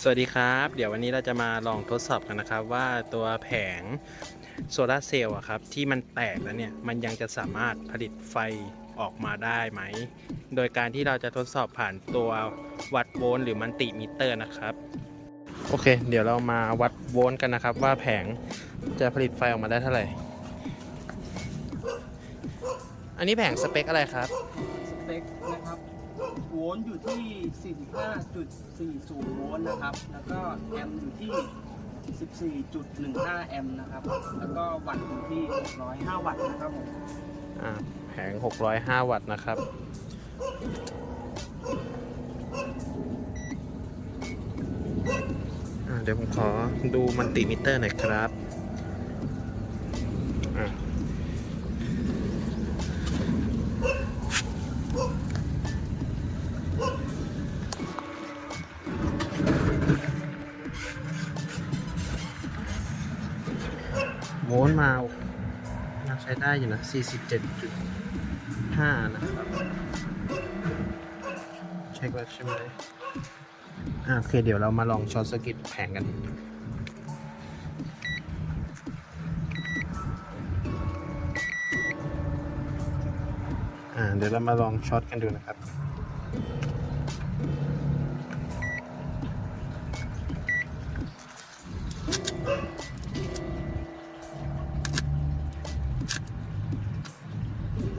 สวัสดีครับ เดี๋ยววันนี้เราจะมาลองทดสอบกันนะครับว่าตัวแผงโซลาเซลล์อะครับที่มันแตกแล้วเนี่ยมันยังจะสามารถผลิตไฟออกมาได้ไหม โดยการที่เราจะทดสอบผ่านตัววัดโวลต์หรือมันติมิเตอร์นะครับ โอเค เดี๋ยวเรามาวัดโวลต์กันนะครับ ว่าแผงจะผลิตไฟออกมาได้เท่าไหร่ อันนี้แผงสเปคอะไรครับ สเปคนะครับ วลต์อยู่ที่ 45.40 โวลต์นะครับ แล้วก็แอมป์อยู่ที่ 14.15 แอมป์นะครับ แล้วก็วัตต์อยู่ที่ 605 วัตต์นะครับผมอ่าแผง 605 วัตต์นะครับ อ่าเดี๋ยวผมขอดูมันติมิเตอร์หน่อยครับ วลต์มายังใช้ได้อยู่นะ 47.5 นะครับ เช็คแล้วใช่ไหมอ่าโอเค เดี๋ยวเรามาลองช็อตสกิตแผงกันอ่าเดี๋ยวเรามาลองช็อตกันดูนะครับ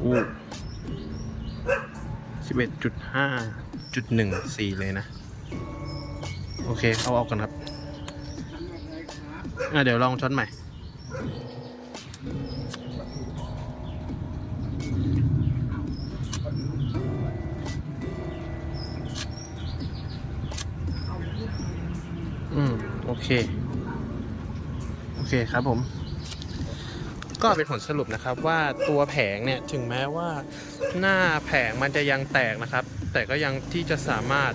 สิบเอ็ดจุดห้าจุดหนึ่งสี่เลยนะ โอเค เอาออกกันครับอะเดี๋ยวลองช็อตใหม่ อืม โอเค โอเคครับผม ก็เป็นผลสรุปนะครับว่าตัวแผงเนี่ยถึงแม้ว่าหน้าแผงมันจะยังแตกนะครับ แต่ก็ยังที่จะสามารถ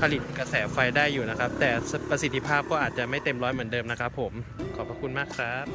ผลิตกระแสไฟได้อยู่นะครับ แต่ประสิทธิภาพก็อาจจะไม่เต็มร้อยเหมือนเดิมนะครับผมขอบพระคุณมากครับ